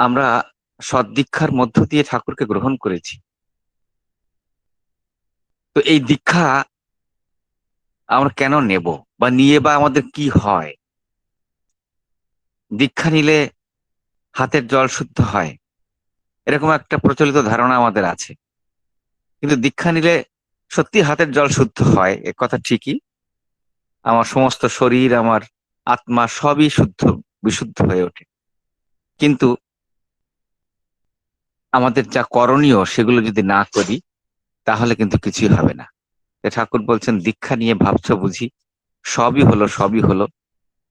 আমরা সদ্দীক্ষার মধ্য দিয়ে ঠাকুরকে গ্রহণ করেছি। তো এই দীক্ষা আমরা কেন নেব? বা নিয়ে বা আমাদের কি হয়? দীক্ষা নিলে হাতের জল শুদ্ধ হয়। এরকম একটা প্রচলিত ধারণা আমাদের আছে। কিন্তু দীক্ষা নিলে সত্যি হাতের জল শুদ্ধ হয়, এ কথা ঠিকই। আমার সমস্ত শরীর, আমার আত্মা সবই শুদ্ধ, বিশুদ্ধ হয়ে ওঠে। কিন্তু আমাদের যা করণীয় সেগুলো যদি না করি, তাহলে কিন্তু কিছুই হবে না। ঠাকুর বলছেন, দীক্ষা নিয়ে ভাবছ বুঝি, সবই হলো সবই হলো।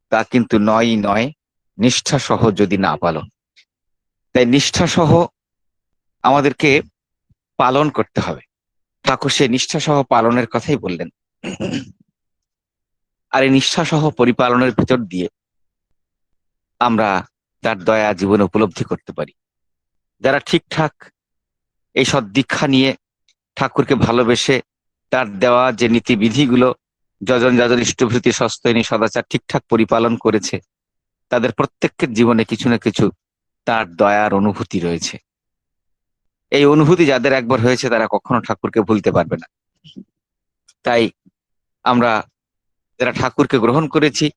তা কিন্তু নয়ই নয়, নিষ্ঠা সহ যদি না পালন। তাই নিষ্ঠা সহ আমাদেরকে পালন করতে হবে। ঠাকুর সে নিষ্ঠা সহ পালনের কথাই বললেন। আর এই নিষ্ঠা সহ পরিপালনের ভিতর দিয়ে আমরা তার দয়া জীবনে উপলব্ধি করতে পারি। যারা ঠিকঠাক এই সব দীক্ষা নিয়ে ঠাকুরকে ভালোবেসে তার দেওয়া যে নীতিবিধিগুলো যজন যজন ইষ্টভৃতি সস্তনী সদাচার ঠিকঠাক পরিপালন করেছে, তাদের প্রত্যেকের জীবনে কিছু না কিছু তার দয়ার অনুভূতি রয়েছে। এই অনুভূতি যাদের একবার হয়েছে তারা কখনো ঠাকুরকে ভুলতে পারবে না। তাই আমরা যারা ঠাকুরকে গ্রহণ করেছি,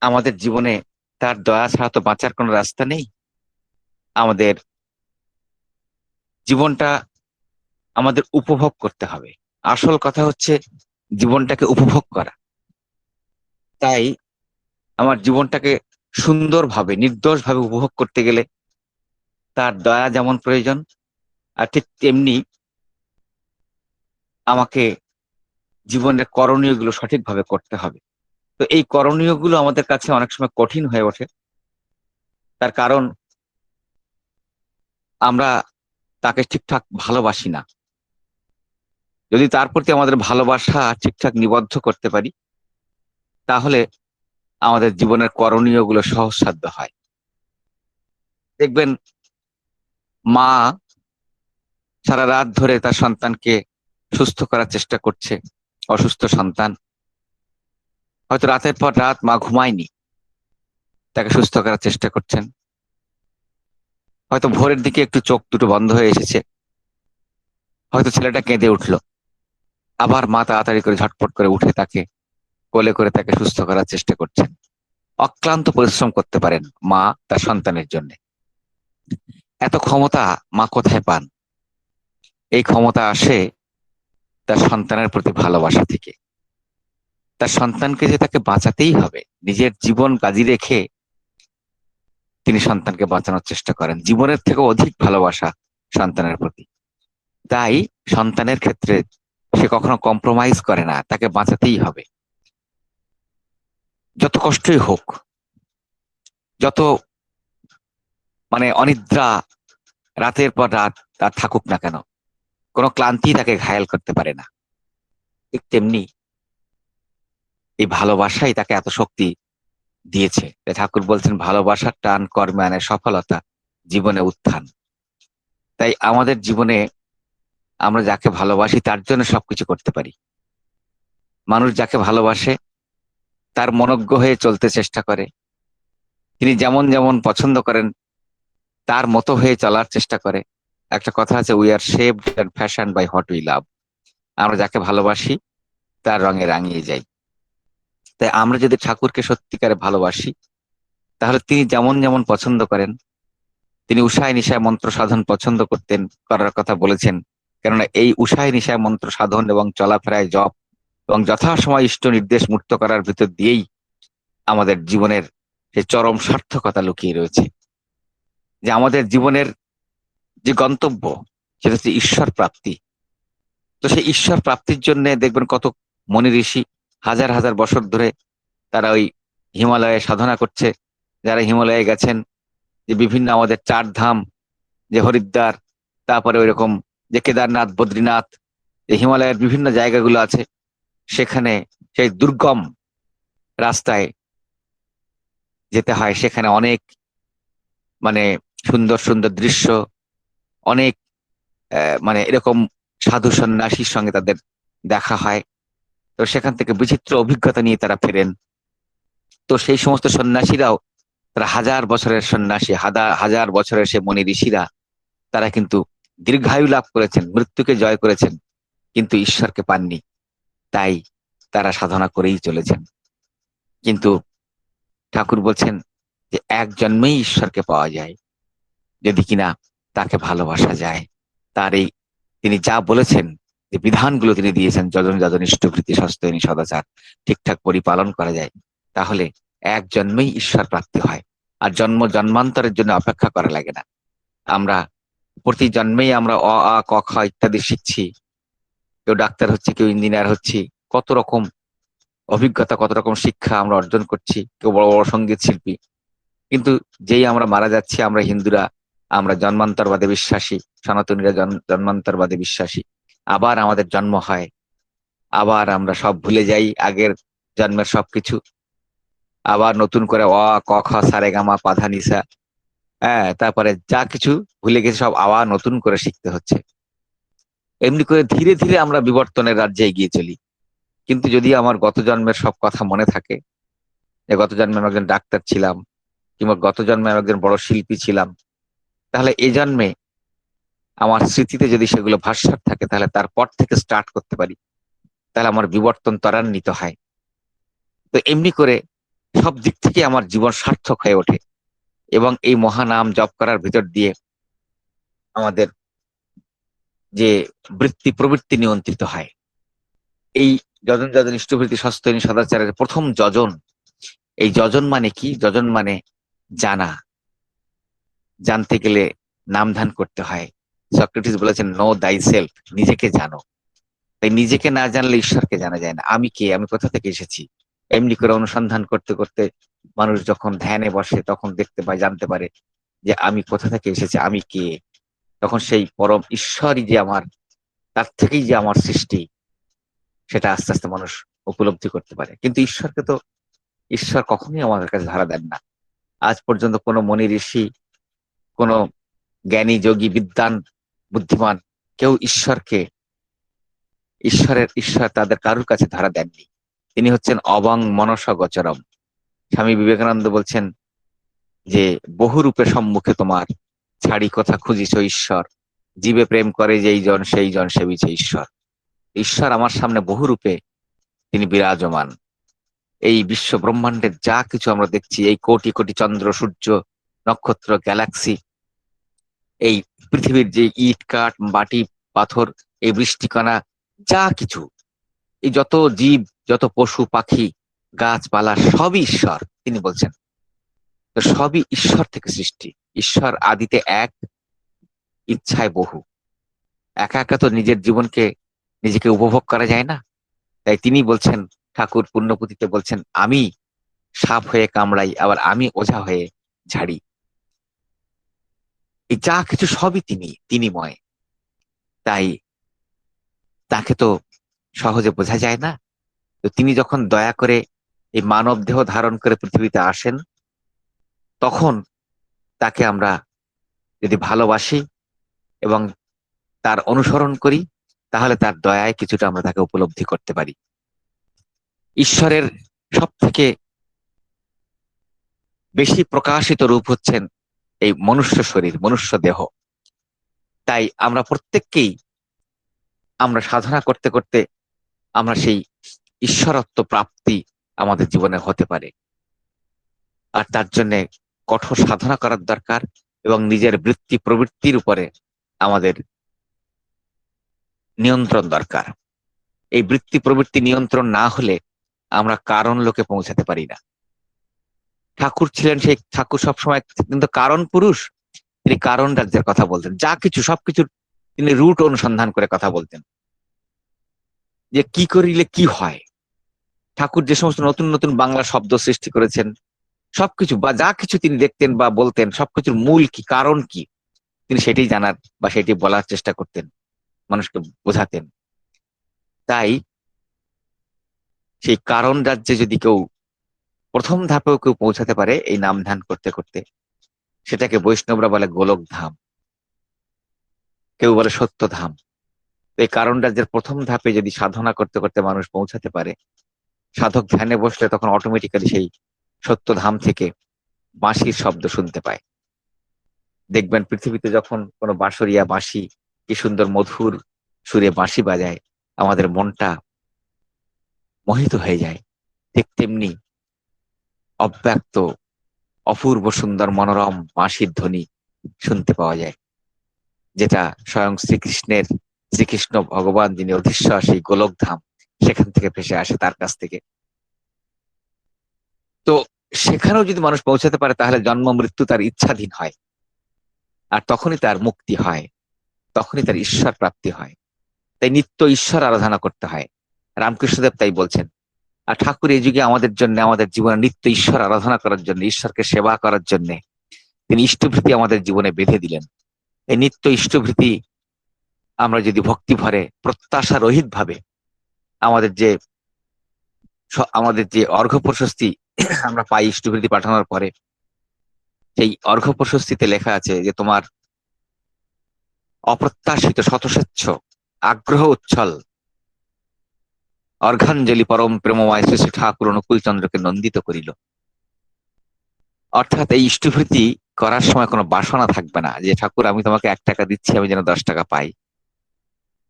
আমাদের জীবনে তার দয়া ছাড়া তো বাঁচার কোনো রাস্তা নেই। আমাদের জীবনটা আমাদের উপভোগ করতে হবে। আসল কথা হচ্ছে জীবনটাকে উপভোগ করা। তাই আমার জীবনটাকে সুন্দরভাবে, নির্দোষভাবে উপভোগ করতে গেলে তার দয়া যেমন প্রয়োজন, আর ঠিক তেমনি আমাকে জীবনের করণীয়গুলো সঠিকভাবে করতে হবে। তো এই করণীয়গুলো আমাদের কাছে অনেক সময় কঠিন হয়ে ওঠে। তার কারণ আমরা তাকে ঠিকঠাক ভালোবাসি না। যদি তার প্রতি আমাদের ভালোবাসা ঠিকঠাক নিবদ্ধ করতে পারি, তাহলে আমাদের জীবনের করণীয়গুলো সহজসাধ্য হয়। দেখবেন, মা সারা রাত ধরে তার সন্তানকে সুস্থ করার চেষ্টা করছে, অসুস্থ সন্তান। হয়তো রাতের পর রাত মা ঘুমায়নি, তাকে সুস্থ করার চেষ্টা করছেন। হয়তো ভোরের দিকে একটু চোখ দুটো বন্ধ হয়ে এসেছে। হয়তো ছেলেটা কেঁদে উঠল। আবার মা তাড়াতাড়ি করে ঝটপট করে উঠে তাকে কোলে করে তাকে সুস্থ করার চেষ্টা করছেন। অক্লান্ত পরিশ্রম করতে পারেন মা তার সন্তানের জন্য। এত ক্ষমতা মা কোথায় পান? এই ক্ষমতা আসে তার সন্তানের প্রতি ভালোবাসা থেকে। তার সন্তানকে যে তাকে বাঁচাতেই হবে, নিজের জীবন কাজী রেখে তিনি সন্তানকে বাঁচানোর চেষ্টা করেন। জীবনের থেকে অধিক ভালোবাসা সন্তানের প্রতি। তাই সন্তানের ক্ষেত্রে সে কখনো কম্প্রোমাইজ করে না, তাকে বাঁচাতেই হবে। যত কষ্টই হোক, যত মানে অনিদ্রা রাতের পর রাত তার থাকুক না কেন, কোনো ক্লান্তি তাকে ঘায়াল করতে পারে না। ঠিক তেমনি এই ভালোবাসাই তাকে এত শক্তি দিয়েছে। ঠাকুর বলছেন ভালোবাসার টান কর্মে আনে সফলতা, জীবনে উত্থান। তাই আমাদের জীবনে আমরা যাকে ভালোবাসি, তার জন্য সবকিছু করতে পারি। মানুষ যাকে ভালোবাসে, তার মনজ্ঞ হয়ে চলতে চেষ্টা করে। তিনি যেমন যেমন পছন্দ করেন, তার মতো হয়ে চলার চেষ্টা করে। একটা কথা আছে we are shaped and fashion by what we love আমরা যাকে ভালোবাসি, তার রঙে রাঙিয়ে যাই। তাই আমরা যদি ঠাকুরকে সত্যিকারে ভালোবাসি, তাহলে তিনি যেমন যেমন পছন্দ করেন, তিনি উষায় নিশায় মন্ত্র সাধন পছন্দ করতেন, করার কথা বলেছেন। কেননা এই উষায় নিশায় মন্ত্র সাধন এবং চলাফেরায় জপ এবং যথাসময় ইষ্ট নির্দেশ মুক্ত করার ভিতর দিয়েই আমাদের জীবনের যে চরম সার্থকতা লুকিয়ে রয়েছে। যে আমাদের জীবনের যে গন্তব্য, সেটা হচ্ছে ঈশ্বর প্রাপ্তি। তো সেই ঈশ্বর প্রাপ্তির জন্য দেখবেন কত মনি ঋষি হাজার হাজার বছর ধরে তারা ওই হিমালয়ে সাধনা করছে। যারা হিমালয়ে গেছেন, যে বিভিন্ন আমাদের চার ধাম যে হরিদ্বার, তারপরে ওই রকম যে কেদারনাথ, বদ্রীনাথ যে হিমালয়ের বিভিন্ন জায়গাগুলো আছে, সেখানে সেই দুর্গম রাস্তায় যেতে হয়। সেখানে অনেক মানে সুন্দর সুন্দর দৃশ্য, অনেক মানে এরকম সাধু সন্ন্যাসীর সঙ্গে তাদের দেখা হয়। তো সেখান থেকে বিচিত্র অভিজ্ঞতা নিয়ে তারা ফেরেন। তো সেই সমস্ত সন্ন্যাসীরাও, তারা হাজার বছরের সন্ন্যাসী হাজার হাজার বছরের সে মনি ঋষিরা, তারা কিন্তু দীর্ঘায়ু লাভ করেছেন, মৃত্যুকে জয় করেছেন, কিন্তু ঈশ্বরকে পাননি। তাই তারা সাধনা করেই চলেছেন। কিন্তু ঠাকুর বলছেন যে, এক জন্মেই ঈশ্বরকে পাওয়া যায়। যদি কিনা তাকে ভালোবাসা যায়, তার এই তিনি যা বলেছেন যে বিধানগুলো তিনি দিয়েছেন, যজন যজন ইষ্টভৃতি সস্তয়নী সদাচার, ঠিকঠাক পরিপালন করা যায়, তাহলে এক জন্মেই ঈশ্বর প্রাপ্তি হয়। আর জন্ম জন্মান্তরের জন্য অপেক্ষা করা লাগে না। আমরা প্রতি জন্মেই আমরা অ, আ, ক, খ ইত্যাদি শিখছি। কেউ ডাক্তার হচ্ছে, কেউ ইঞ্জিনিয়ার হচ্ছি, কত রকম অভিজ্ঞতা, কত রকম শিক্ষা আমরা অর্জন করছি, কেউ বড় বড় সংগীত শিল্পী। কিন্তু যেই আমরা মারা যাচ্ছি, আমরা হিন্দুরা, আমরা জন্মান্তরবাদে বিশ্বাসী, সনাতনীরা জন্মান্তরবাদে বিশ্বাসী। আবার আমাদের জন্ম হয়। আবার আমরা সব ভুলে যাই আগের জন্মের সবকিছু। আবার নতুন করে অ, ক, খ সারে গামা পাধা নিসা হ্যাঁ তারপরে যা কিছু ভুলে গেছে সব আবার নতুন করে শিখতে হচ্ছে। এমনি করে ধীরে ধীরে আমরা বিবর্তনের রাজ্যে এগিয়ে চলি। কিন্তু যদি আমার গত জন্মের সব কথা মনে থাকে, যে গত জন্মে আমি একজন ডাক্তার ছিলাম, কিংবা গত জন্মে আমি একজন বড় শিল্পী ছিলাম, তাহলে এই জন্মে আমার স্মৃতিতে যদি সেগুলো ভাস্বর থাকে, তাহলে তারপর থেকে স্টার্ট করতে পারি। তাহলে আমার বিবর্তন ত্বরান্বিত হয়। তো এমনি করে সব দিক থেকে আমার জীবন সার্থক হয়ে ওঠে এবং এই মহানাম জপ করার ভিতর দিয়ে আমাদের যে বৃত্তি প্রবৃত্তি নিয়ন্ত্রিত হয়। এই যজন যজন ইষ্টভৃতি সস্তনী সদাচারের প্রথম যজন, এই যজন মানে কি? যজন মানে জানা। জানতে গেলে নাম ধান করতে হয়। সক্রেটিস বলেছেন নো দাই সেলফ নিজেকে জানো। তাই নিজেকে না জানলে ঈশ্বরকে জানা যায় না। আমি কে? আমি কোথা থেকে এসেছি? এমনি করে অনুসন্ধান করতে করতে মানুষ যখন ধ্যানে বসে, তখন দেখতে পায়, জানতে পারে যে আমি কোথা থেকে এসেছি, আমি কে? তখন সেই পরম ঈশ্বরই যে আমার, তার থেকেই যে আমার সৃষ্টি, সেটা আস্তে আস্তে মানুষ উপলব্ধি করতে পারে। কিন্তু ঈশ্বরকে তো, ঈশ্বর কখনোই আমাদের কাছে ধরা দেন না। আজ পর্যন্ত কোনো মনি ঋষি, কোনো জ্ঞানী, যোগী বিদ্যান বুদ্ধিমান। কেউ ঈশ্বরকে, ঈশ্বরের, ঈশ্বর তাদের কারুর কাছে ধরা দেননি। তিনি হচ্ছেন অবাং মনসা স্বামী বিবেকানন্দ বলছেন যে, বহু রূপে সম্মুখে তোমার ছাড়ি কথা খুঁজিছ ঈশ্বর। জীবে প্রেম করে যেই জন, সেই জন সেবিছে ঈশ্বর। ঈশ্বর আমার সামনে বহু রূপে তিনি বিরাজমান। এই বিশ্ব ব্রহ্মাণ্ডের যা কিছু আমরা দেখছি, এই কোটি কোটি চন্দ্র, সূর্য, নক্ষত্র, গ্যালাক্সি এই পৃথিবীর যে ইট, কাঠ, মাটি, পাথর, এই বৃষ্টিকণা, যা কিছু, এই যত জীব, যত পশু, পাখি, গাছপালা, সবই ঈশ্বর, তিনি বলছেন। তো সবই ঈশ্বর থেকে সৃষ্টি। ঈশ্বর আদিতে এক, ইচ্ছায় বহু। একা একা তো নিজের জীবনকে নিজেকে উপভোগ করা যায় না। তাই তিনি বলছেন, ঠাকুর পুণ্যপুতিতে বলছেন, আমি সাপ হয়ে কামড়াই, আবার আমি ওঝা হয়ে ঝাড়ি। যা কিছু সবই তিনি, তিনিময়। তাই তাকে তো সহজে বোঝা যায় না। তো তিনি যখন দয়া করে এই মানব দেহ ধারণ করে পৃথিবীতে আসেন, তখন তাকে আমরা যদি ভালোবাসি এবং তার অনুসরণ করি, তাহলে তার দয়ায় কিছুটা আমরা তাকে উপলব্ধি করতে পারি। ঈশ্বরের সব থেকে বেশি প্রকাশিত রূপ হচ্ছেন এই মনুষ্য শরীর, মনুষ্য দেহ। তাই আমরা প্রত্যেককেই আমরা সাধনা করতে করতে আমরা সেই ঈশ্বরত্ব প্রাপ্তি আমাদের জীবনে হতে পারে। আর তার জন্যে কঠোর সাধনা করার দরকার এবং নিজের বৃত্তি প্রবৃত্তির উপরে আমাদের নিয়ন্ত্রণ দরকার। এই বৃত্তি প্রবৃত্তি নিয়ন্ত্রণ না হলে আমরা কারণ লোকে পৌঁছাতে পারি না। ঠাকুর ছিলেন সেই ঠাকুর সবসময় কিন্তু কারণ পুরুষ, তিনি কারণ রাজ্যের কথা বলতেন। যা কিছু সবকিছুর তিনি রুট অনুসন্ধান করে কথা বলতেন। যে কি করিলে কি হয়? ঠাকুর যে সমস্ত নতুন নতুন বাংলা শব্দ সৃষ্টি করেছেন, সবকিছু বা যা কিছু তিনি দেখতেন বা বলতেন, সবকিছুর মূল কি, কারণ কি, তিনি সেটাই জানার বা সেটি বলার চেষ্টা করতেন, মানুষকে বোঝাতেন। তাই সেই কারণ রাজ্যে যদি কেউ প্রথম ধাপেও কেউ পৌঁছাতে পারে এই নাম ধ্যান করতে করতে। সেটাকে বৈষ্ণবরা বলে গোলক ধাম। কেউ বলে সত্য ধাম। এই কারণ রাজ্যের প্রথম ধাপে যদি সাধনা করতে করতে মানুষ পৌঁছাতে পারে, সাধক ধ্যানে বসলে তখন অটোমেটিক্যালি সেই সত্য ধাম থেকে বাঁশির শব্দ শুনতে পায়। দেখবেন পৃথিবীতে যখন কোনো বাঁশরিয়া বাঁশি, কি সুন্দর মধুর সুরে বাঁশি বাজায়, আমাদের মনটা মোহিত হয়ে যায়। ঠিক তেমনি অব্যক্ত, অপূর্ব সুন্দর মনোরম বাঁশির ধ্বনি শুনতে পাওয়া যায়, যেটা স্বয়ং শ্রীকৃষ্ণের, শ্রীকৃষ্ণ ভগবান যিনি অধীশ্বর সেই গোলকধাম সেখান থেকে ভেসে আসে তার কাছ থেকে। তো সেখানেও যদি মানুষ পৌঁছাতে পারে, তাহলে জন্ম, মৃত্যু তার ইচ্ছাধীন হয়। আর তখনই তার মুক্তি হয়, তখনই তার ঈশ্বর প্রাপ্তি হয়। তাই নিত্য ঈশ্বর আরাধনা করতে হয়। রামকৃষ্ণদেব তাই বলছেন আর ঠাকুর এই যুগে আমাদের জন্য, আমাদের জীবনে নিত্য ঈশ্বর আরাধনা করার জন্য, ঈশ্বরকে সেবা করার জন্য তিনি ইষ্টভৃতি আমাদের জীবনে বেঁধে দিলেন। এই নিত্য ইষ্টভৃতি আমরা যদি ভক্তি ভরে প্রত্যাশা রহিত ভাবে আমাদের যে আমাদের যে অর্ঘ্য প্রশস্তি আমরা পাই ইষ্টভৃতি পাঠানোর পরে, সেই অর্ঘ্য প্রশস্তিতে লেখা আছে যে তোমার অপ্রত্যাশিত শতস্বেচ্ছ আগ্রহ উচ্ছল অর্ঘাঞ্জলি পরম প্রেমময় শ্রী ঠাকুর অনুকূল চন্দ্রকে নন্দিত করিল। অর্থাৎ এই ইষ্টভৃতি করার সময় কোনো বাসনা থাকবে না যে, ঠাকুর, আমি তোমাকে এক টাকা দিচ্ছি, আমি যেন দশ টাকা পাই।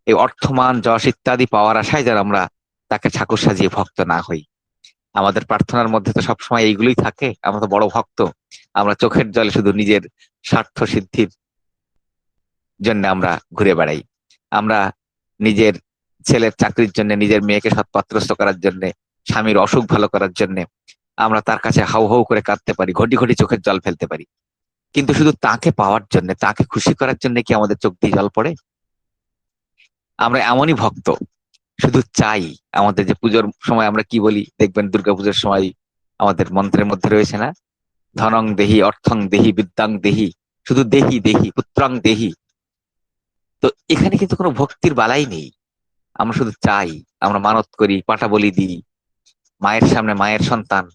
এই অর্থমান যশ ইত্যাদি পাওয়ার আশায় যেন আমরা তাকে ঠাকুর সাজিয়ে ভক্ত না হই। আমাদের প্রার্থনার মধ্যে তো সবসময় এইগুলোই থাকে, আমরা তো বড় ভক্ত, আমরা চোখের জলে শুধু নিজের স্বার্থ সিদ্ধির জন্য আমরা ঘুরে বেড়াই। আমরা নিজের ছেলের চাকরির জন্য, নিজের মেয়েকে সৎপাত্রস্থ করার জন্য, স্বামীর অসুখ ভালো করার জন্য আমরা তার কাছে হাউ হাউ করে কাঁদতে পারি, ঘটি ঘটি চোখের জল ফেলতে পারি। কিন্তু শুধু তাকে পাওয়ার জন্য, তাকে খুশি করার জন্য কি আমাদের চোখ দিয়ে জল পড়ে? আমরা এমনই ভক্ত, শুধু চাই আমাদের যে পুজোর সময় আমরা কি বলি, দেখবেন দুর্গাপুজোর সময় আমাদের মন্ত্রের মধ্যে রয়েছে না? ধনং দেহি, অর্থং দেহি, বিদ্যাং দেহি, শুধু দেহি দেহি, পুত্রং দেহি। তো এখানে কিন্তু কোনো ভক্তির বালাই নেই। আমরা শুধু চাই, আমরা মানত করি, পাটা বলি দিই। মায়ের সামনে মায়ের সন্তান,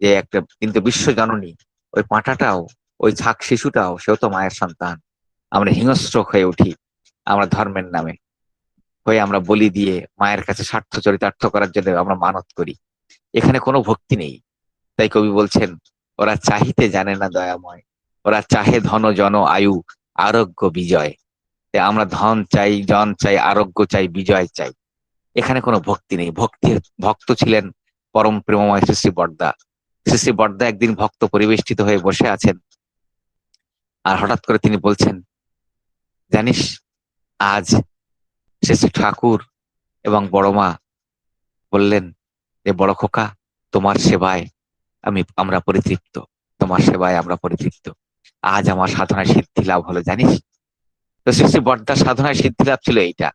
যে একটা কিন্তু বিশ্ব জননী ওই পাঁটাটাও ওই ছাক শিশুটাও, সেও তো মায়ের সন্তান। আমরা হিংস্র হয়ে উঠি, আমরা ধর্মের নামে। হয়ে আমরা বলি দিয়ে মায়ের কাছে স্বার্থ চরিতার্থ করার জন্য আমরা মানত করি। এখানে কোনো ভক্তি নেই। তাই কবি বলছেন, ওরা চাহিতে জানে না দয়াময়। ওরা চাহে ধন, জন, আয়ু, আরোগ্য, বিজয়। আমরা ধন চাই, জন চাই, আরোগ্য চাই, বিজয় চাই। এখানে কোনো ভক্তি নেই। ভক্তির ভক্ত ছিলেন পরম প্রেমময় শ্রী বর্দা। শ্রী শ্রী বর্দা একদিন ভক্ত পরিবেষ্টিত হয়ে বসে আছেন আর হঠাৎ করে তিনি বলছেন, জানিস, আজ শ্রী শ্রী ঠাকুর এবং বড় মা বললেন যে, বড় খোকা, তোমার সেবায় আমি, আমরা পরিতৃপ্ত। তোমার সেবায় আমরা পরিতৃপ্ত। আজ আমার সাধনায় সিদ্ধি লাভ হলো, জানিস? তো শ্রী বর্দার সাধনায় সিদ্ধি লাভ ছিল এইটা,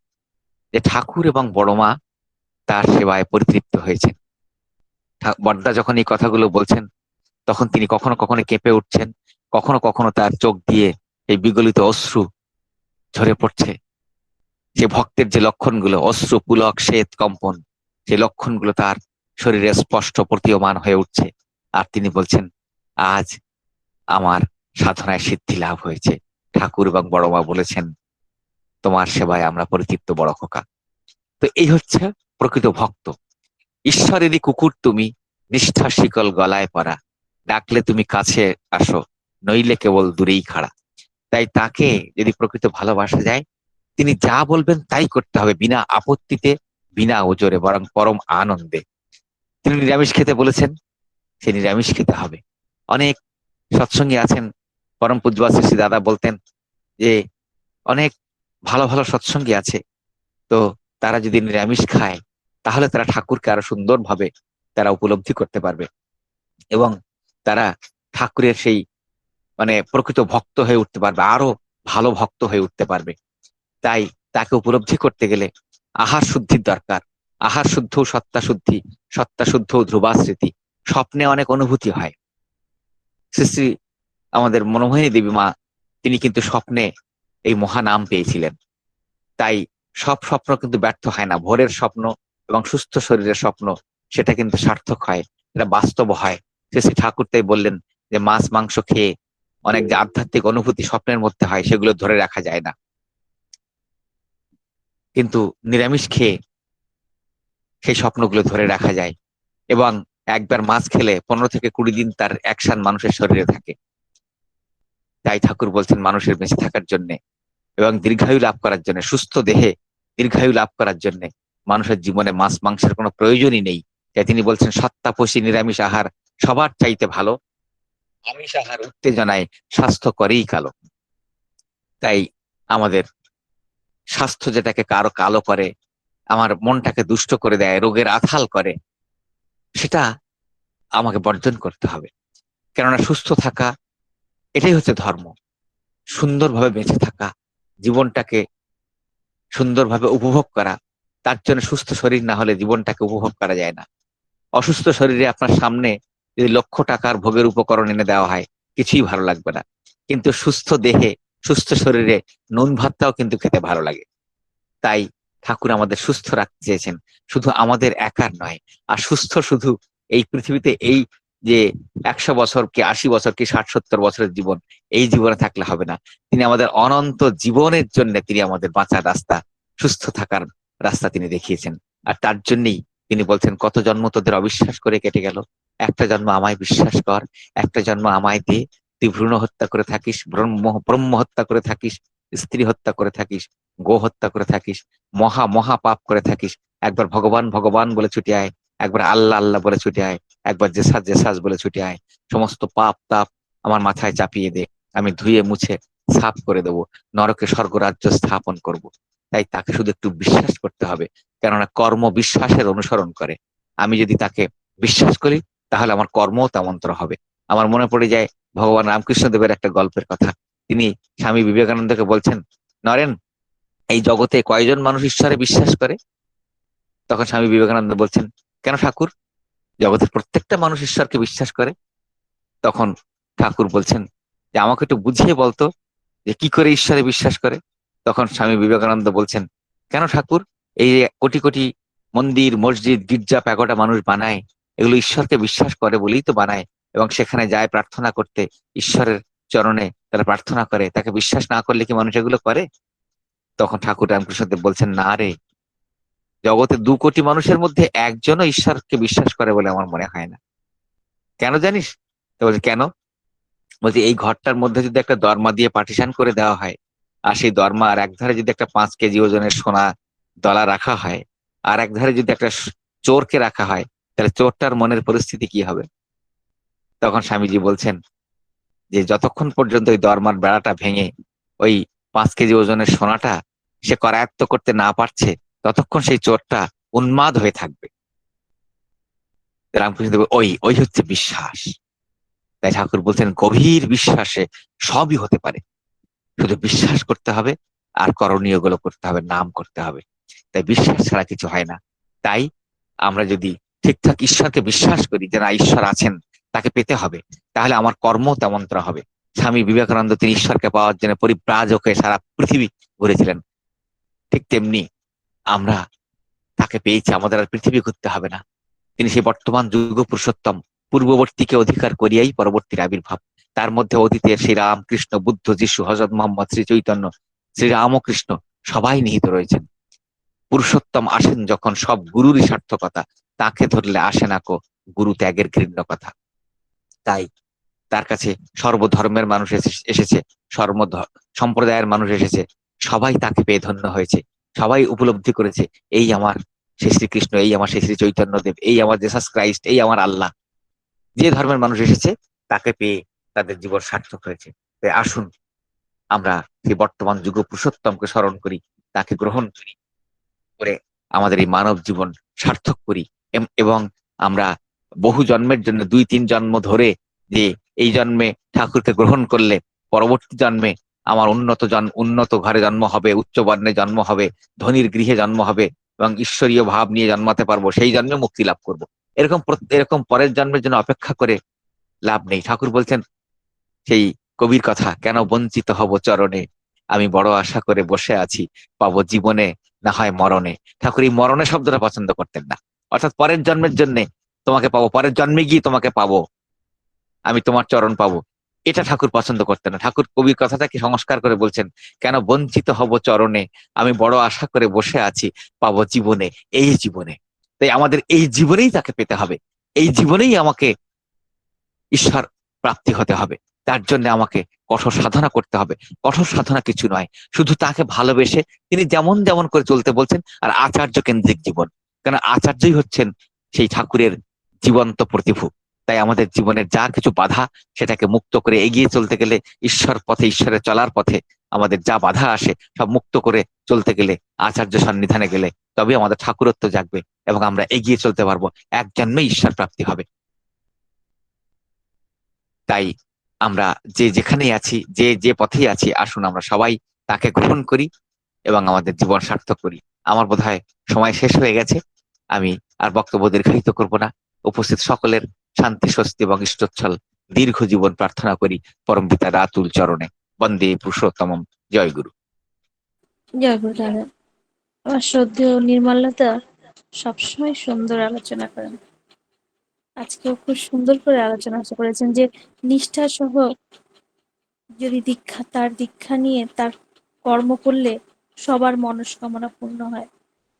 যে ঠাকুর এবং বড় মা তার সেবায় পরিতৃপ্ত হয়েছেন। বর্দা যখন এই কথাগুলো বলছেন, তখন তিনি কখনো কখনো কেঁপে উঠছেন, কখনো কখনো তার চোখ দিয়ে এই বিগলিত অশ্রু ঝরে পড়ছে। যে ভক্তের যে লক্ষণগুলো, অশ্রু, পুলক, শ্বেত, কম্পন, যে লক্ষণগুলো তার শরীরে স্পষ্ট প্রতীয়মান হয়ে উঠছে। আর তিনি বলছেন, আজ আমার সাধনায় সিদ্ধি লাভ হয়েছে। ঠাকুর এবং বড় মা বলেছেন, তোমার সেবায় আমরা পরিচিত বড় খোকা। তো এই হচ্ছে প্রকৃত ভক্ত। ঈশ্বরেরই কুকুর তুমি, নিষ্ঠা শিকল গলায় পড়া ডাকলে তুমি কাছে আসো, নইলে কেবল দূরেই খাড়া। তাই তাকে যদি প্রকৃত ভালোবাসা যায়, তিনি যা বলবেন তাই করতে হবে, বিনা আপত্তিতে, বিনা ওজোরে, বরং পরম আনন্দে। তিনি নিরামিষ খেতে বলেছেন, সে নিরামিষ খেতে হবে। অনেক সৎসঙ্গী আছেন পরম পূজ্যবাসী দাদা বলতেন যে, অনেক ভালো ভালো সৎসঙ্গী আছে। তো তারা যদি নিরামিষ খায়, তাহলে তারা ঠাকুরকে আরও সুন্দরভাবে তারা উপলব্ধি করতে পারবে। এবং তারা ঠাকুরের সেই মানে প্রকৃত ভক্ত হয়ে উঠতে পারবে, আরও ভালো ভক্ত হয়ে উঠতে পারবে। তাই তাকে উপলব্ধি করতে গেলে আহার শুদ্ধির দরকার। আহার শুদ্ধ, সত্তা শুদ্ধি, সত্তা শুদ্ধ ধ্রুবাস্মৃতি স্বপ্নে অনেক অনুভূতি হয়। শ্রী শ্রী আমাদের মনোমোহিনী দেবী মা, তিনি কিন্তু স্বপ্নে এই মহানাম পেয়েছিলেন। তাই সব স্বপ্ন কিন্তু ব্যর্থ হয় না। ভোরের স্বপ্ন এবং সুস্থ শরীরের স্বপ্ন, সেটা কিন্তু সার্থক হয় এটা বাস্তব হয়। শ্রী ঠাকুর তাই বললেন যে, মাছ মাংস খেয়ে অনেক যে আধ্যাত্মিক অনুভূতি স্বপ্নের মধ্যে হয়, সেগুলো ধরে রাখা যায় না। কিন্তু নিরামিষ খেয়ে সেই স্বপ্নগুলো ধরে রাখা যায় এবং একবার মাছ খেলে পনেরো থেকে কুড়ি দিন তার অ্যাকশন মানুষের শরীরে থাকে। তাই ঠাকুর বলছেন মানুষের বেঁচে থাকার জন্য এবং দীর্ঘায়ু লাভ করার জন্য, সুস্থ দেহে দীর্ঘায়ু লাভ করার জন্য মানুষের জীবনে মাছ মাংসের কোনো প্রয়োজনই নেই। তাই তিনি বলছেন সত্তাপোষী নিরামিষ আহার সবার চাইতে ভালো। আমিষ আহার উত্তেজনায় স্বাস্থ্য করেই কালো। তাই আমাদের স্বাস্থ্য যেটাকে কারও কালো করে, আমার মনটাকে দুষ্ট করে দেয়, রোগের আথাল করে, সেটা আমাকে বর্জন করতে হবে। কেননা সুস্থ থাকা এটাই হচ্ছে ধর্ম। সুন্দরভাবে বেঁচে থাকা, জীবনটাকে সুন্দরভাবে উপভোগ করা, তার জন্য সুস্থ শরীর না হলে জীবনটাকে উপভোগ করা যায় না। অসুস্থ শরীরে আপনার সামনে যদি লক্ষ টাকার ভোগের উপকরণ এনে দেওয়া হয়, কিছুই ভালো লাগবে না। কিন্তু সুস্থ দেহে, সুস্থ শরীরে নুন ভাতটাও কিন্তু খেতে ভালো লাগে। তাই ঠাকুর আমাদের সুস্থ রাখতে চেয়েছেন। শুধু আমাদের একার নয়, আর সুস্থ শুধু এই পৃথিবীতে এই যে একশো বছর কি আশি বছর কি ষাট সত্তর বছরের জীবন, এই জীবনে থাকলে হবে না। তিনি আমাদের অনন্ত জীবনের জন্য তিনি আমাদের বাঁচার রাস্তা, সুস্থ থাকার রাস্তা তিনি দেখিয়েছেন। আর তার জন্যই তিনি বলছেন, কত জন্ম তোদের অবিশ্বাস করে কেটে গেল। একটা জন্ম আমায় বিশ্বাস কর, একটা জন্ম আমায় দে। তুই ভ্রূণ হত্যা করে থাকিস, ব্রহ্ম ব্রহ্ম হত্যা করে থাকিস, স্ত্রী হত্যা করে থাকিস গো হত্যা করে থাকিস, মহা মহা পাপ করে থাকিস। একবার ভগবান ভগবান বলে ছুটে আয়, একবার আল্লাহ আল্লাহ বলে ছুটে আয়। একবার জেসাজ জেসাজ বলে ছুটে আয়। সমস্ত পাপ, তাপ আমার মাথায় চাপিয়ে দে। আমি ধুয়ে মুছে সাফ করে দেবো। নরকে স্বর্গরাজ্য স্থাপন করব। তাই তাকে শুধু একটু বিশ্বাস করতে হবে। কেননা কর্ম বিশ্বাসের অনুসরণ করে। আমি যদি তাকে বিশ্বাস করি, তাহলে আমার কর্মও তেমন্তর হবে। আমার মনে পড়ে যায় ভগবান রামকৃষ্ণ দেবের একটা গল্পের কথা। তিনি স্বামী বিবেকানন্দকে বলছেন, নরেন, এই জগতে কয়জন মানুষ ঈশ্বরে বিশ্বাস করে? তখন স্বামী বিবেকানন্দ বলছেন, কেন ঠাকুর? জগতের প্রত্যেকটা মানুষ ঈশ্বরকে বিশ্বাস করে, তখন ঠাকুর বলছেন যে, আমাকে একটু বুঝিয়ে বলতো যে, কি করে ঈশ্বরে বিশ্বাস করে? তখন স্বামী বিবেকানন্দ বলছেন, কেন ঠাকুর? এই কোটি কোটি মন্দির, মসজিদ, গির্জা প্যাগোটা মানুষ বানায়, এগুলো ঈশ্বরকে বিশ্বাস করে বলেই তো বানায় এবং সেখানে যায় প্রার্থনা করতে, ঈশ্বরের চরণে তারা প্রার্থনা করে, তাকে বিশ্বাস না করলে কি মানুষ এগুলো করে? তখন ঠাকুর রামকৃষ্ণদেব বলছেন, না রে জগতে দু কোটি মানুষের মধ্যে একজনও ঈশ্বরকে বিশ্বাস করে বলে আমার মনে হয় না। কেন জানিস? তো বলছে, কেন? বলছে, এই ঘরটার মধ্যে যদি একটা দরমা দিয়ে পার্টিশন করে দেওয়া হয়, আর সেই দরমা আর এক ধারে যদি একটা পাঁচ কেজি ওজনের সোনা দলা রাখা হয়, আর এক ধারে যদি একটা চোরকে রাখা হয়, তাহলে চোরটার মনের পরিস্থিতি কি হবে? তখন স্বামীজি বলছেন যে, যতক্ষণ পর্যন্ত ওই দরমার বেড়াটা ভেঙে ওই পাঁচ কেজি ওজনের সোনাটা সে করায়ত্ত করতে না পারছে ততক্ষণ সেই চোরটা উন্মাদ হয়ে থাকবে। রামকৃষ্ণ দেব, ওই ওই হচ্ছে বিশ্বাস। তাই ঠাকুর বলছেন, গভীর বিশ্বাসে সবই হতে পারে। শুধু বিশ্বাস করতে হবে আর করণীয়গুলো করতে হবে, নাম করতে হবে। তাই বিশ্বাস ছাড়া কিছু হয় না। তাই আমরা যদি ঠিকঠাক ঈশ্বরকে বিশ্বাস করি যে না, ঈশ্বর আছেন, তাকে পেতে হবে, তাহলে আমার কর্ম তেমনটা হবে। স্বামী বিবেকানন্দ তিনি ঈশ্বরকে পাওয়ার জন্য পরিব্রাজক হয়ে সারা পৃথিবী ঘুরেছিলেন। ঠিক তেমনি আমরা তাকে পেয়েছি, আমাদের আর পৃথিবী ঘুরতে হবে না। তিনি সেই বর্তমান যুগ পুরুষোত্তম, পূর্ববর্তীকে অধিকার করিয়াই পরবর্তীর আবির্ভাব। তার মধ্যে অতীতের শ্রী রাম কৃষ্ণ বুদ্ধ, যিশু হজরত মোহাম্মদ, শ্রী চৈতন্য, শ্রী রামকৃষ্ণ সবাই নিহিত রয়েছেন। পুরুষোত্তম আসেন যখন সব গুরুরই সার্থকতা, তাকে ধরলে আসে না কো গুরু ত্যাগের ঘৃণ্য কথা। তাই তার কাছে সর্বধর্মের মানুষ এসেছে সর্ব সম্প্রদায়ের মানুষ এসেছে, সবাই তাকে পেয়ে ধন্য হয়েছে। সবাই উপলব্ধি করেছে, এই আমার শ্রী শ্রীকৃষ্ণ এই আমার শ্রী শ্রী চৈতন্য দেব, এই আমার জেসাস ক্রাইস্ট এই আমার আল্লাহ। যে ধর্মের মানুষ এসেছে, তাকে পেয়ে তাদের জীবন সার্থক হয়েছে। তাই আসুন, আমরা সেই বর্তমান যুগ পুরুষোত্তমকে স্মরণ করি, তাকে গ্রহণ করি, করে আমাদের এই মানব জীবন সার্থক করি। এবং আমরা বহু জন্মের জন্য দুই, তিন জন্ম ধরে যে এই জন্মে ঠাকুরকে গ্রহণ করলে, পরবর্তী জন্মে আমার উন্নত উন্নত ঘরে জন্ম হবে উচ্চ বর্ণে জন্ম হবে, ধনির গৃহে জন্ম হবে, এবং ঈশ্বরীয় ভাব নিয়ে জন্মাতে পারব, সেই জন্মে মুক্তি লাভ করব। এরকম এরকম পরের জন্মের জন্য অপেক্ষা করে লাভ নেই। ঠাকুর বলছেন, সেই কবির কথা, কেন বঞ্চিত হব চরণে? আমি বড় আশা করে বসে আছি, পাবো জীবনে, না হয় মরণে। ঠাকুর এই মরণে শব্দটা পছন্দ করতেন না। অর্থাৎ পরের জন্মের জন্য তোমাকে পাবো, পরের জন্মে গিয়ে তোমাকে পাবো। আমি তোমার চরণ পাবো। এটা ঠাকুর পছন্দ করতেন না। ঠাকুর কবির কথাটাকে সংস্কার করে বলছেন? কেন বঞ্চিত হব চরণে? আমি বড় আশা করে বসে আছি, পাবো জীবনে, এই জীবনে। তাই আমাদের এই জীবনেই তাকে পেতে হবে। এই জীবনেই আমাকে ঈশ্বর প্রাপ্তি হতে হবে। তার জন্য আমাকে কঠোর সাধনা করতে হবে। কঠোর সাধনা কিছু নয়। শুধু তাকে ভালোবেসে তিনি যেমন যেমন করে চলতে বলছেন আর আচার্য কেন্দ্রিক জীবন। কারণ আচার্যই হচ্ছেন সেই ঠাকুরের জীবন্ত প্রতিভু। তাই আমাদের জীবনের যা কিছু বাধা, সেটাকে মুক্ত করে এগিয়ে চলতে গেলে ঈশ্বর পথে, ঈশ্বরের চলার পথে আমাদের যা বাধা আসে, সব মুক্ত করে চলতে গেলে, আচার্য সন্নিধানে গেলে তবে আমাদের ঠাকুরত্ব জাগবে এবং আমরা এগিয়ে চলতে পারব। এক জন্মে ঈশ্বর প্রাপ্তি হবে। তাই আমরা যে যেখানেই আছি, যে যে পথেই আছি, আসুন আমরা সবাই তাকে গ্রহণ করি এবং আমাদের জীবন সার্থক করি। আমার বোধ সময় শেষ হয়ে গেছে। আমি আর বক্তব্য দীর্ঘায়িত করব না। উপস্থিত সকলের শান্তি, স্বস্তি এবং ইষ্টচ্ছল দীর্ঘ জীবন প্রার্থনা করি পরম পিতার আতুল চরণে। বন্দে পুরুষোত্তম জয় গুরু। জয় গুরু আমার শ্রদ্ধেয় নির্মলতা সবসময় সুন্দর আলোচনা করেন। আজকেও খুব সুন্দর করে আলোচনা করেছেন যে নিষ্ঠা সহ যদি দীক্ষা, তার দীক্ষা নিয়ে তার কর্ম করলে সবার মনস্কামনা পূর্ণ হয়।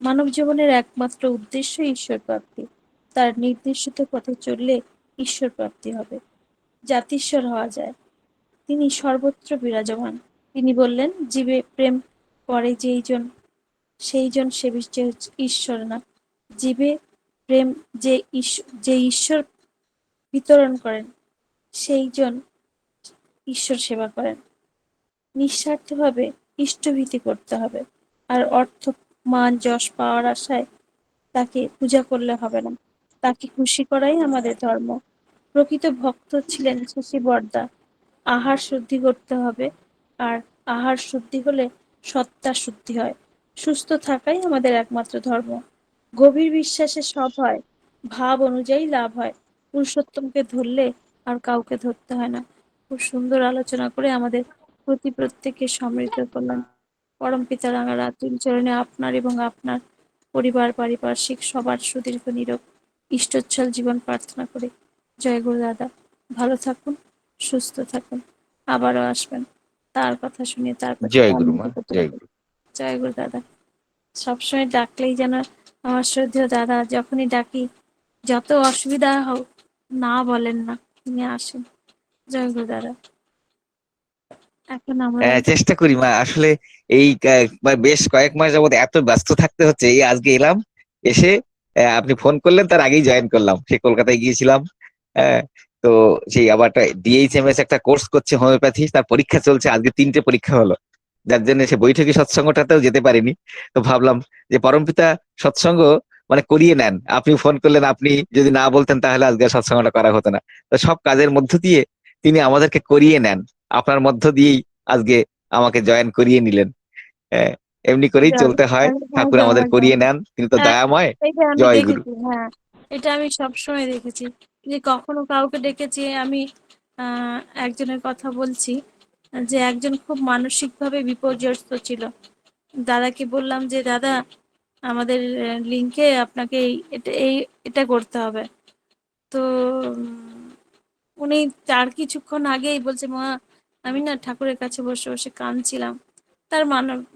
মানব জীবনের একমাত্র উদ্দেশ্য ঈশ্বর প্রাপ্তি। তার নির্দেশিত পথে চললে ঈশ্বর প্রাপ্তি হবে। জাতিশ্বর হওয়া যায়। তিনি সর্বত্র বিরাজমান। তিনি বললেন, জীবে প্রেম করে যেইজন সেইজন সে ঈশ্বর না। জীবে প্রেম যে ঈশ্বর যে ঈশ্বর বিতরণ করেন সেইজন ঈশ্বর সেবা করেন। নিঃস্বার্থভাবে ইষ্টভীতি করতে হবে। আর অর্থ, মান, যশ পাওয়ার আশায় তাকে পূজা করলে হবে না। তাকে খুশি করাই আমাদের ধর্ম। প্রকৃত ভক্ত ছিলেন শশী বর্দা। আহার শুদ্ধি করতে হবে, আর আহার শুদ্ধি হলে সত্তা শুদ্ধি হয়। সুস্থ থাকাই আমাদের একমাত্র ধর্ম। গভীর বিশ্বাসে সব হয়, ভাব অনুযায়ী লাভ হয়। পুরুষোত্তমকে ধরলে আর কাউকে ধরতে হয় না। খুব সুন্দর আলোচনা করে আমাদের প্রতি প্রত্যেকে সমৃদ্ধ করলাম পরম পিতা রাঙা রাতুল চরণে আপনার এবং আপনার পরিবার, পারিপার্শ্বিক সবার সুদীর্ঘ নিরোগ ইষ্টচ্ছল জীবন প্রার্থনা করে। জয় গুরু দাদা ভালো থাকুন সুস্থ থাকুন আবারও আসবেন। তার কথা শুনে তার জয় গুরু মা জয় গুরু। জয় গুরু দাদা। সবসময় ডাকলেই যেন আমার শ্রদ্ধেয় দাদা যখনই ডাকি যত অসুবিধা হোক না বলেন না তিনি আসেন। জয় গুরু দাদা। এখন আমরা হ্যাঁ, চেষ্টা করি মা আসলে এই বেশ কয়েক মাস যাবত এত ব্যস্ত থাকতে হচ্ছে এই আজকে এলাম এসে আপনি ফোন করলেন, তার আগেই জয়েন করলাম। সে কলকাতায় গিয়েছিলাম তো সেই আবার ডিএইচএমএস একটা কোর্স করছে হোমিওপ্যাথি তার পরীক্ষা চলছে, আজকে তিনটে পরীক্ষা হলো। যার জন্য সে বৈঠকি সৎসঙ্গটাতেও যেতে পারেনি। তো ভাবলাম যে পরমপিতা সৎসঙ্গ মানে করিয়ে নেন। আপনি ফোন করলেন, আপনি যদি না বলতেন তাহলে আজকে সৎসঙ্গটা করা হতো না। তো সব কাজের মধ্য দিয়ে তিনি আমাদেরকে করিয়ে নেন। আপনার মধ্য দিয়েই আজকে আমাকে জয়েন করিয়ে নিলেন। এমনি করেই চলতে হয়। ঠাকুর আমাদের করিয়ে নেন তিনি তো হ্যাঁ, দয়াময়। জয় গুরু। হ্যাঁ। এটা আমি সবসময় দেখেছি যে কখনো কাউকে ডেকেছি আমি একজনের কথা বলছি যে একজন খুব মানসিকভাবে বিপর্যস্ত ছিল। দাদাকে বললাম যে দাদা আমাদের লিঙ্কে আপনাকে এটা এই এটা করতে হবে। তো উনি তার কিছুক্ষণ আগেই বলছে মা আমি না ঠাকুরের কাছে বসে বসে কাঁদছিলাম। তার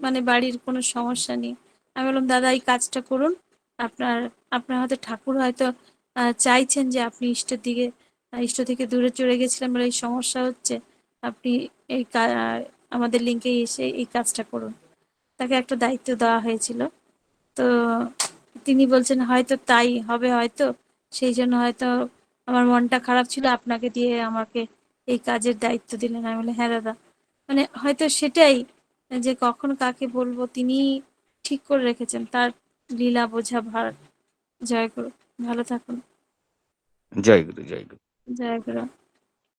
মানে বাড়ির কোনো সমস্যা নেই। আমি বললাম, দাদা, এই কাজটা করুন। আপনার আপনার হয়তো ঠাকুর হয়তো চাইছেন যে আপনি ইষ্টের দিকে, ইষ্ট থেকে দূরে চলে গেছিলেন বলে এই সমস্যা হচ্ছে। আপনি এই আমাদের লিঙ্কে এসে এই কাজটা করুন। তাকে একটা দায়িত্ব দেওয়া হয়েছিল। তো তিনি বলছেন, হয়তো তাই হবে হয়তো। সেই জন্য হয়তো আমার মনটা খারাপ ছিল, আপনাকে দিয়ে আমাকে এই কাজের দায়িত্ব দিলেন। আমি বলে হ্যাঁ দাদা। মানে হয়তো সেটাই যে কখন কাকে বলব তিনি ঠিক করে রেখেছেন। তার লীলা বোঝা ভার। জয় গুরু। ভালো থাকুন। জয় গুরু জয় গুরু। জয় গুরু।